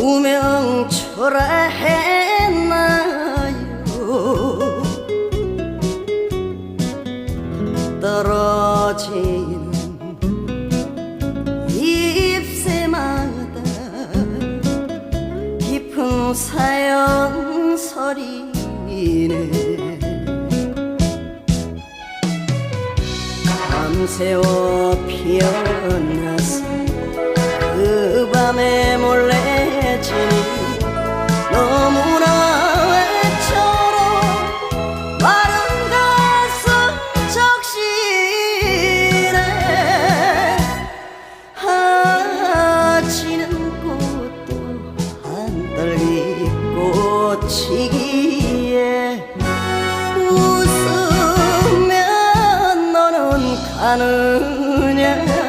무명 초라했나요? 떨어지는 잎새마다 깊은 사연 소리네. 밤새워 피어나서 들리고 치기에 웃으면 너는 가느냐?